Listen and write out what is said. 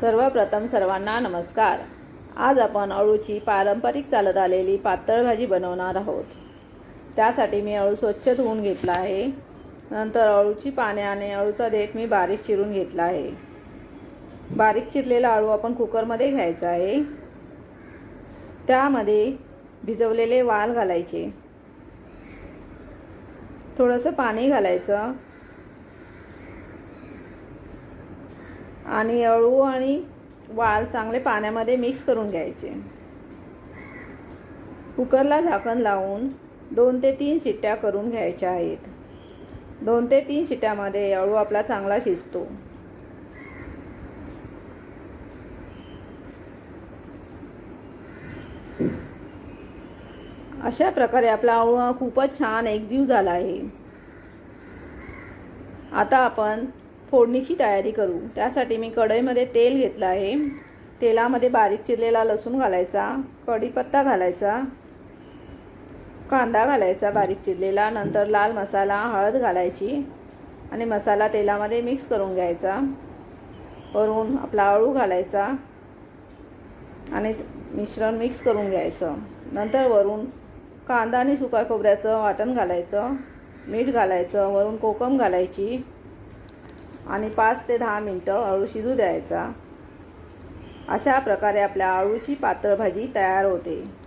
सर्वप्रथम सर्वांना नमस्कार. आज आपण अळूची पारंपरिक चालत आलेली पातळ भाजी बनवणार आहोत. त्यासाठी मी अळू स्वच्छ धुवून घेतला आहे. नंतर अळूची पाने आणि अळूचा देठ मी बारीक चिरून घेतला आहे. बारीक चिरलेला अळू आपण कुकरमध्ये घ्यायचा आहे. त्यामध्ये भिजवलेले वाल घालायचे. थोडंसं पाणी घालायचं. आणि अळू आणि वाल चांगले पाण्यामध्ये मिक्स करून घ्यायचे. कुकरला झाकण लावून दोन ते तीन शिट्ट्या करून घ्यायच्या आहेत. दोन ते तीन शिट्ट्यामध्ये अळू आपला चांगला शिजतो. अशा प्रकारे आपला अळू हा खूपच छान एकजीव झाला आहे. आता आपण फोडणीची तयारी करू. त्यासाठी मी कढईमध्ये तेल घेतलं आहे. तेलामध्ये बारीक चिरलेला लसूण घालायचा कढीपत्ता घालायचा कांदा घालायचा बारीक चिरलेला नंतर लाल मसाला हळद घालायची आणि मसाला तेलामध्ये मिक्स करून घ्यायचा. वरून आपला अळू घालायचा आणि मिश्रण मिक्स करून घ्यायचं. नंतर वरून कांदा आणि सुका खोबऱ्याचं वाटण घालायचं मीठ घालायचं वरून कोकम घालायची आणि पाच ते दहा मिनटं अळू शिजू द्यायचा. अशा प्रकारे आपल्या अळूची पातळ भाजी तयार होते.